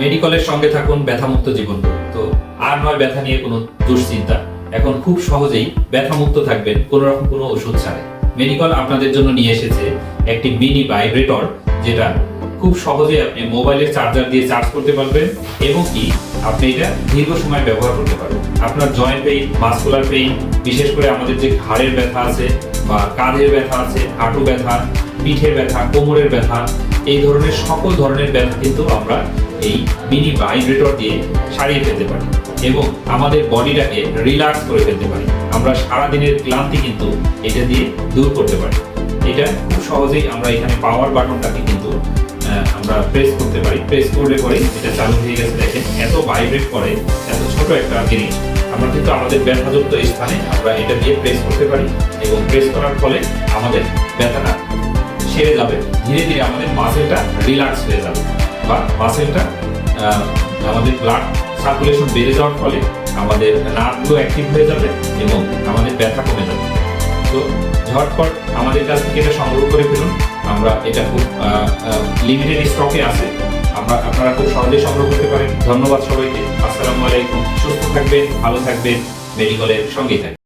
মেডিকেলের সঙ্গে থাকুন, ব্যথামুক্ত জীবন। তো আর নয়, ব্যথা নিয়ে কোনো দুশ্চিন্তা। এখন খুব সহজেই ব্যথামুক্ত থাকবেন, কোনো রকম কোনো ওষুধ ছাড়াই। মেডিকেল আপনাদের জন্য নিয়ে এসেছে একটি মিনি ভাইব্রেটর, যেটা খুব সহজে আপনি মোবাইলের চার্জার দিয়ে চার্জ করতে পারবেন এবং কি আপনি এটা দীর্ঘ সময় ব্যবহার করতে পারবেন। আপনার জয়েন্ট পেইন, মাসকুলার পেইন, বিশেষ করে আমাদের যে ঘাড়ের ব্যথা আছে বা কাঁধের ব্যথা আছে, হাঁটু ব্যথা, পিঠের ব্যথা, কোমরের ব্যথা, এই ধরনের সকল ধরনের ব্যথা কিন্তু আমরা এই মিনি ভাইব্রেটর দিয়ে সারিয়ে ফেলতে পারি এবং আমাদের বডিটাকে রিল্যাক্স করে ফেলতে পারি। আমরা সারাদিনের ক্লান্তি কিন্তু এটা দিয়ে দূর করতে পারি। এটা খুব সহজেই আমরা এখানে পাওয়ার বাটনটাকে কিন্তু আমরা প্রেস করতে পারি। প্রেস করলে পরে এটা চালু হয়ে গেছে, দেখেন, এত ভাইব্রেট করে, এত ছোট একটা জিনিস। আমরা কিন্তু আমাদের ব্যথাযুক্ত স্থানে আমরা এটা দিয়ে প্রেস করতে পারি এবং প্রেস করার ফলে আমাদের ব্যথাটা সেরে যাবে। ধীরে ধীরে আমাদের মাসেলটা রিল্যাক্স হয়ে যাবে। বা মাসেলটা আমাদের ব্লাড সার্কুলেশন বেড়ে যাওয়ার ফলে আমাদের নার্ভগুলো অ্যাক্টিভ হয়ে যাবে এবং আমাদের ব্যথা কমে যাবে। তো ঝটপট আমাদের কাছ থেকে এটা সংগ্রহ করে ফেলুন। আমরা এটা খুব লিমিটেড স্টকে আছে। আমরা, আপনারা খুব সহজেই সংগ্রহ করতে পারেন। ধন্যবাদ সবাইকে। আসসালামু আলাইকুম। সুস্থ থাকবেন, ভালো থাকবেন। মেডিকেলের সঙ্গেই থাকবেন।